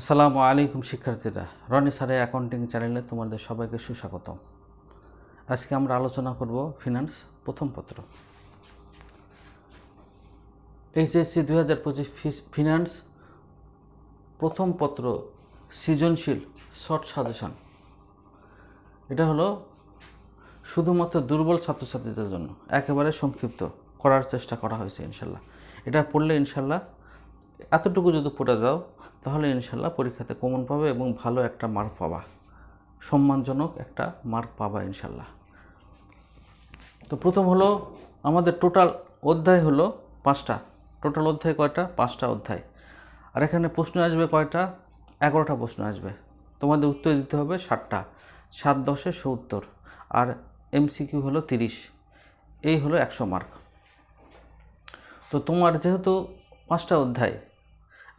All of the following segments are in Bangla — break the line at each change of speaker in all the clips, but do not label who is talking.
আসসালামু আলাইকুম শিক্ষার্থীরা, রনি স্যারের অ্যাকাউন্টিং চ্যানেলে তোমাদের সবাইকে সুস্বাগতম। আজকে আমরা আলোচনা করব ফিনান্স প্রথম পত্র। এইচএসসি দুই হাজার পঁচিশ ফিনান্স প্রথম পত্র সৃজনশীল শর্ট সাজেশন। এটা হলো শুধুমাত্র দুর্বল ছাত্রছাত্রীদের জন্য, একেবারে সংক্ষিপ্ত করার চেষ্টা করা হয়েছে ইনশাল্লাহ। এটা পড়লে ইনশাল্লাহ এতটুকু যদি পড়ে যাও, তাহলে ইনশাল্লাহ পরীক্ষাতে কমন পাবে এবং ভালো একটা মার্ক পাবা। সম্মানজনক একটা মার্ক পাবা ইনশাল্লাহ। তো প্রথম হলো, আমাদের টোটাল অধ্যায় হলো পাঁচটা। টোটাল অধ্যায় কয়টা? পাঁচটা অধ্যায়। আর এখানে প্রশ্ন আসবে কয়টা? এগারোটা প্রশ্ন আসবে। তোমাদের উত্তর দিতে হবে ষাটটা। সাত দশে সত্তর। আর এমসিকিউ হলো তিরিশ। এই হলো একশো মার্ক তো তোমার যেহেতু পাঁচটা অধ্যায়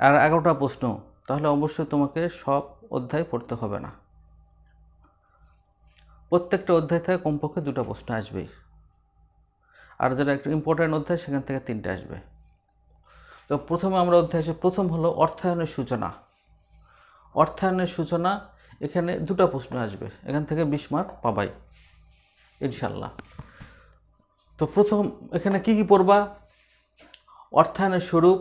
আর এগারোটা প্রশ্ন, তাহলে অবশ্যই তোমাকে সব অধ্যায় পড়তে হবে না। প্রত্যেকটা অধ্যায় থেকে কমপক্ষে দুটো প্রশ্ন আসবেই আর যেটা একটু ইম্পর্ট্যান্ট অধ্যায়, সেখান থেকে তিনটে আসবে। তো প্রথমে আমরা অধ্যায় আসি, প্রথম হলো অর্থায়নের সূচনা। অর্থায়নের সূচনা, এখানে দুটো প্রশ্ন আসবে, এখান থেকে বিশ মার্ক পাবাই ইনশাল্লাহ তো প্রথম, এখানে কি কি পড়বা? অর্থায়নের স্বরূপ,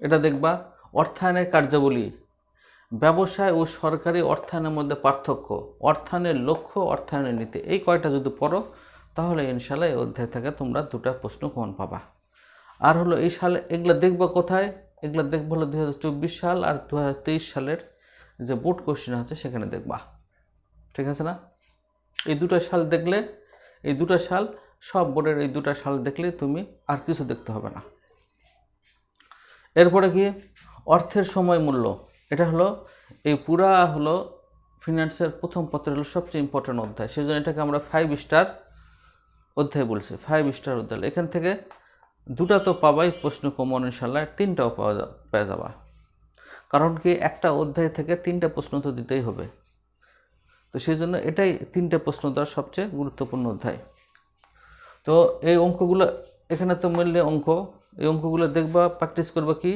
এটা দেখবা, অর্থায়নের কার্যাবলী। ব্যবসায় ও সরকারি অর্থায়নের মধ্যে পার্থক্য, অর্থায়নের লক্ষ্য, অর্থায়নের নীতি। এই কয়টা যদি পড়ো, তাহলে ইনশাল্লাহ এই অধ্যায় থেকে তোমরা দুটা প্রশ্ন কমন পাবা। আর হলো এই সালে, এগুলো দেখবা কোথায়? এগুলো দেখব হলো দু হাজার চব্বিশ সাল আর দু হাজার তেইশ সালের যে বোর্ড কোশ্চেন আছে, সেখানে দেখবা। ঠিক আছে না? এই দুটো সাল দেখলে, এই দুটো সাল সব বোর্ডের এই দুটো সাল দেখলে তুমি আর কিছু দেখতে হবে না। এরপরে কি? অর্থের সময় মূল্য। এটা হলো, এই পুরা হলো ফিনান্সের প্রথম পত্র হলো সবচেয়ে ইম্পর্টেন্ট অধ্যায়। সেই জন্য এটাকে আমরা ফাইভ স্টার অধ্যায় বলছি। ফাইভ স্টার অধ্যায়। এখান থেকে দুটা তো পাবাই প্রশ্ন কমন ইনশাল্লাহ তিনটাও পাওয়া পেয়ে যাবা। কারণ কি, একটা অধ্যায় থেকে তিনটা প্রশ্ন তো দিতেই হবে। তো সেই জন্য এটাই তিনটে প্রশ্ন দেওয়ার সবচেয়ে গুরুত্বপূর্ণ অধ্যায়। তো এই অঙ্কগুলো, এখানে তো মূল্যে অঙ্ক, এই অঙ্কগুলো দেখবা প্র্যাকটিস করবা কি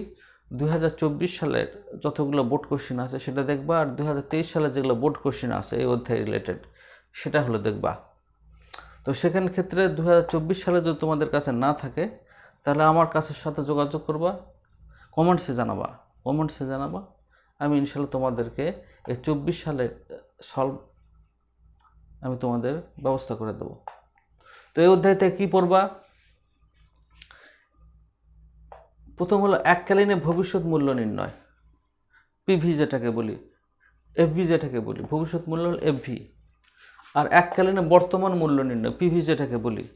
দু হাজার চব্বিশ সালের যতগুলো বোর্ড কোশ্চেন আছে সেটা দেখবা, আর দু হাজার তেইশ সালে যেগুলো বোর্ড কোশ্চেন আছে এই অধ্যায় রিলেটেড সেটা হলো দেখবা। তো সেখান ক্ষেত্রে দু হাজার চব্বিশ সালে যদি তোমাদের কাছে না থাকে, তাহলে আমার কাছের সাথে যোগাযোগ করবা কমেন্টসে জানাবা কমেন্টসে জানাবা, আমি ইনশাল্লাহ তোমাদেরকে এই চব্বিশ সালের সলভ আমি তোমাদের ব্যবস্থা করে দেবো। তো এই অধ্যায়তে কী পড়বা? প্রথম হলো, এককালীনে ভবিষ্যৎ মূল্য নির্ণয়। পিভি যেটাকে বলি এফভি যেটাকে বলি, ভবিষ্যৎ মূল্য হল এফভি আর এককালীনে বর্তমান মূল্য নির্ণয় পিভি যেটাকে বলি।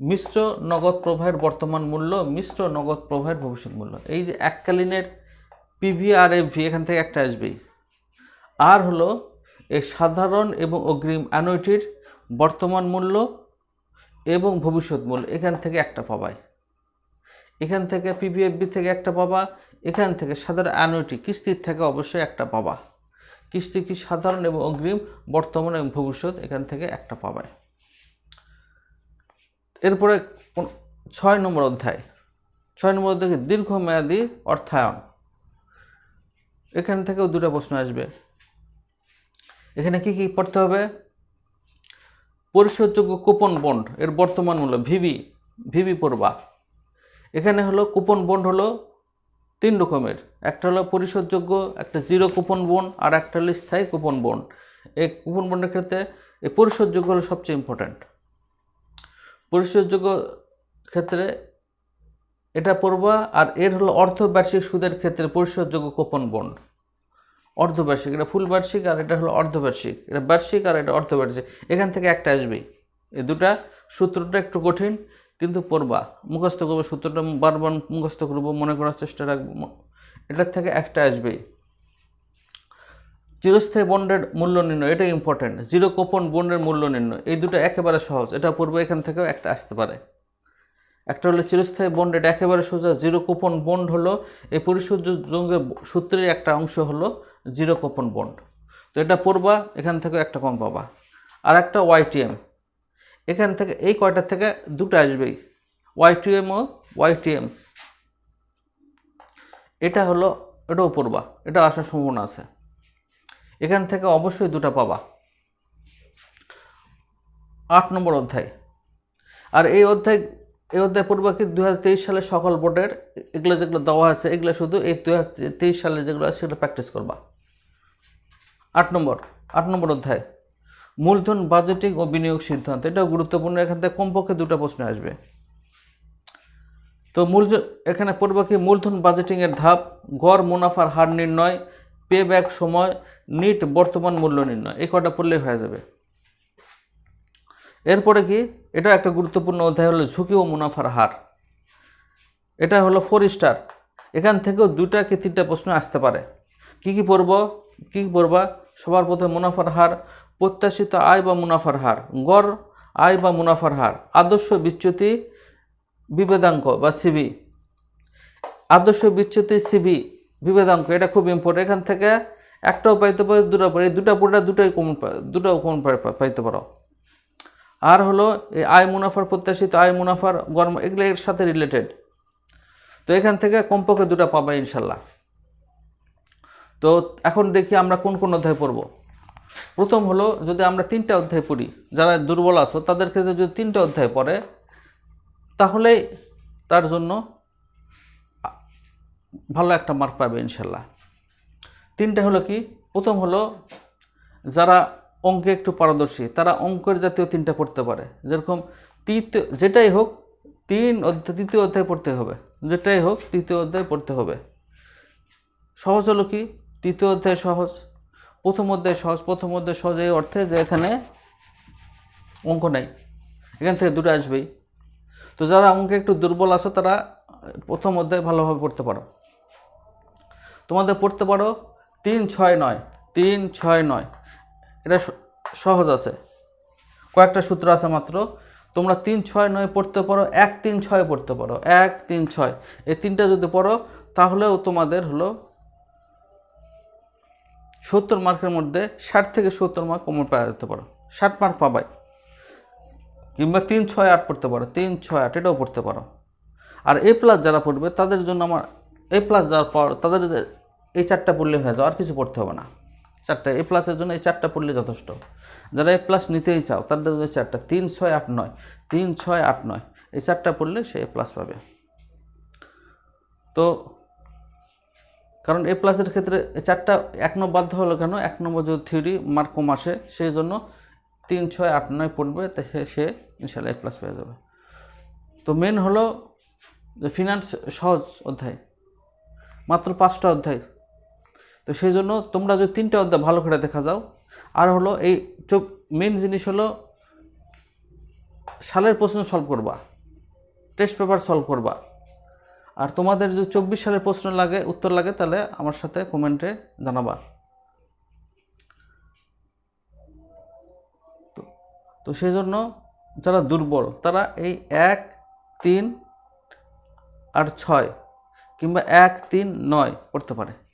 মিশ্র নগদ প্রবাহের বর্তমান মূল্য, মিশ্র নগদ প্রবাহের ভবিষ্যৎ মূল্য। এই যে এককালীনের পিভি আর এফভি এখান থেকে একটা আসবেই। আর হলো এই সাধারণ এবং অগ্রিম অ্যানুইটির বর্তমান মূল্য এবং ভবিষ্যৎ মূল্য এখান থেকে একটা পাবাই এখান থেকে পিপিএফবি থেকে একটা পাবা, এখান থেকে সাধারণ অ্যানুইটি কিস্তির থেকে অবশ্যই একটা পাবা। কিস্তি কি সাধারণ এবং অগ্রিম, বর্তমান এবং ভবিষ্যৎ, এখান থেকে একটা পাবাই এরপরে ছয় নম্বর অধ্যায়। ছয় নম্বর অধ্যায় দীর্ঘমেয়াদী অর্থায়ন। এখান থেকেও দুটো প্রশ্ন আসবে। এখানে কি কি পড়তে হবে? পরিশোধযোগ্য কুপন বন্ড, এর বর্তমান মূল্য ভিভি ভিভি পড়বা। এখানে হলো কুপন বন্ড হলো তিন রকমের। একটা হলো পরিশোধযোগ্য, একটা জিরো কুপন বন্ড, আর একটা হলো স্থায়ী কুপন বন্ড। এই কুপন বন্ডের ক্ষেত্রে এই পরিশোধযোগ্য হলো সবচেয়ে ইম্পর্ট্যান্ট পরিশোধযোগ্য ক্ষেত্রে এটা পড়বা, আর এর হলো অর্ধবার্ষিক সুদের ক্ষেত্রে পরিশোধযোগ্য কুপন বন্ড। অর্ধবার্ষিক, এটা ফুল বার্ষিক আর এটা হলো অর্ধবার্ষিক। এটা বার্ষিক আর এটা অর্ধবার্ষিক। এখান থেকে একটা আসবেই এই দুটা সূত্রটা একটু কঠিন, কিন্তু পড়বা। মুখস্থ করব সূত্রটা, বারবার মুখস্থ করব, মনে করার চেষ্টা রাখব। এটার থেকে একটা আসবেই চিরস্থায়ী বন্ডের মূল্য নির্ণয় এটা ইম্পর্টেন্ট জিরো কোপন বন্ডের মূল্য নির্ণয়, এই দুটো একেবারে সহজ। এটা পড়ব, এখান থেকেও একটা আসতে পারে। একটা হলো চিরস্থায়ী বন্ড, এটা একেবারে সোজা। জিরো কোপন বন্ড হলো, এই পরিশোধ জঙ্গের সূত্রের একটা অংশ হলো জিরো কোপন বন্ড। তো এটা পড়বা, এখান থেকে একটা কম পাবা। আর একটা ওয়াইটিএম এখান থেকে, এই কয়টার থেকে দুটো আসবেই। ওয়াইটিএম ও ওয়াইটিএম এটা হলো, এটাও পড়বা, এটা আসার সম্ভাবনা আছে। এখান থেকে অবশ্যই দুটো পাবা। আট নম্বর অধ্যায়। আর এই অধ্যায় এই অধ্যায় হাজার তেইশ সালে সকল বোর্ডের এগুলো যেগুলো দেওয়া আছে, এগুলো শুধু এই দুই হাজার তেইশ সালে যেগুলো আছে সেগুলো প্র্যাকটিস করবা। আট নম্বর আট নম্বর অধ্যায়। মূলধন বাজেটিং ও বিনিয়োগ সিদ্ধান্ত, এটাও গুরুত্বপূর্ণ। এখান থেকে কমপক্ষে দুটো প্রশ্ন আসবে। তো মূল এখানে পড়বে কি মূলধন বাজেটিংয়ের ধাপ, গড়, মুনাফার হার নির্ণয় পে ব্যাক সময়, নিট, বর্তমান মূল্য নির্ণয়, এই কটা পড়লেই হয়ে যাবে। এরপরে কি? এটা একটা গুরুত্বপূর্ণ অধ্যায় হলো ঝুঁকি ও মুনাফার হার। এটা হলো ফোর স্টার এখান থেকেও দুটা কি তিনটা প্রশ্ন আসতে পারে। কি কি পড়ব? কি পড়বা? সবার প্রথমে মুনাফার হার, প্রত্যাশিত আয় বা মুনাফার হার, গড়, আয় বা মুনাফার হার, আদর্শ বিচ্যুতি বিভেদাঙ্ক বা সিবি আদর্শ বিচ্যুতি সিবি বিভেদাঙ্ক এটা খুব ইম্পর্টেন্ট এখান থেকে একটাও পাইতে পারো, দুটো পারে দুটা পড়লে দুটোই কমন দুটাও কমন পাইতে পারো। আর হলো এই আয় মুনাফার প্রত্যাশিত, আয় মুনাফার গরম, এগুলো এর সাথে রিলেটেড তো এখান থেকে কমপক্ষে দুটো পাবে ইনশাল্লাহ। তো এখন দেখি আমরা কোন কোন অধ্যায় পড়ব। প্রথম হলো যদি আমরা তিনটা অধ্যায় পড়ি, যারা দুর্বল আছো, তাদের ক্ষেত্রে যদি তিনটা অধ্যায় পড়ে তাহলেই তার জন্য ভালো একটা মার্ক পাবে ইনশাল্লাহ। তিনটা হলো কি? প্রথম হলো যারা অঙ্কে একটু পারদর্শী। তারা অঙ্কের জাতীয় তিনটা পড়তে পারে। যেরকম তৃতীয় যেটাই হোক, তিন অধ্যায় তৃতীয় অধ্যায় পড়তে হবে। যেটাই হোক, তৃতীয় অধ্যায় পড়তে হবে। সহজ হলো কি? তৃতীয় অধ্যায় সহজ, প্রথম অধ্যায় সহজ, প্রথম অধ্যায় সহজ এই অর্থে যে এখানে অঙ্ক নাই। এখান থেকে দূরে আসবেই। তো যারা অঙ্কে একটু দুর্বল আছে, তারা প্রথম অধ্যায় ভালোভাবে পড়তে পারো। তোমাদের পড়তে পারো তিন, ছয়, নয়। তিন, ছয়, নয়। এটা সহজ আছে। কয়েকটা সূত্র আছে মাত্র। তোমরা তিন, ছয়, নয় পড়তে পারো, এক, তিন, ছয় পড়তে পারো। এক, তিন, ছয়। এই তিনটা যদি পড়ো, তাহলেও তোমাদের হলো সত্তর মার্কের মধ্যে ষাট থেকে সত্তর মার্ক কমন পাওয়া যেতে পারো। ষাট মার্ক পাবাই। কিংবা তিন, ছয়, আট পড়তে পারো। তিন, ছয়, আট, এটাও পড়তে পারো। আর এ প্লাস যারা পড়বে, তাদের জন্য আমার এ প্লাস যারা তাদের এই চারটা পড়লে হয়ে যাও আর কিছু পড়তে হবে না। চারটা এ প্লাসের জন্য এই চারটা পড়লে যথেষ্ট। যারা এ প্লাস নিতেই চাও, তাদের জন্য চারটা। তিন, ছয়, আট, নয়। তিন, ছয়, আট, নয়। এই চারটা পড়লে সে এ প্লাস পাবে। তো, কারণ এ প্লাসের ক্ষেত্রে চারটা এক নম্বর বাধ্য হলো কেন? এক নম্বর যদি থিওরি মার্ক কম আসে, সেই জন্য তিন, ছয়, আট, নয় পড়বে, তো সে- ইনশাল্লাহ এ প্লাস পেয়ে যাবে। তো মেন হলো ফিনান্স সহজ অধ্যায়। মাত্র পাঁচটা অধ্যায়। তো সেই জন্য তোমরা যদি তিনটা অধ্যায় ভালো করে দেখা যাও, আর হলো এই মেন জিনিস হলো সালের প্রশ্ন সলভ করবা টেস্ট পেপার সলভ করবা। আর তোমাদের যদি চব্বিশ সালের প্রশ্ন লাগে, উত্তর লাগে, তাহলে আমার সাথে কমেন্টে জানাবা। তো- সেই জন্য যারা দুর্বল, তারা এই এক, তিন, আর ছয়, কিংবা এক, তিন, নয় পড়তে পারে।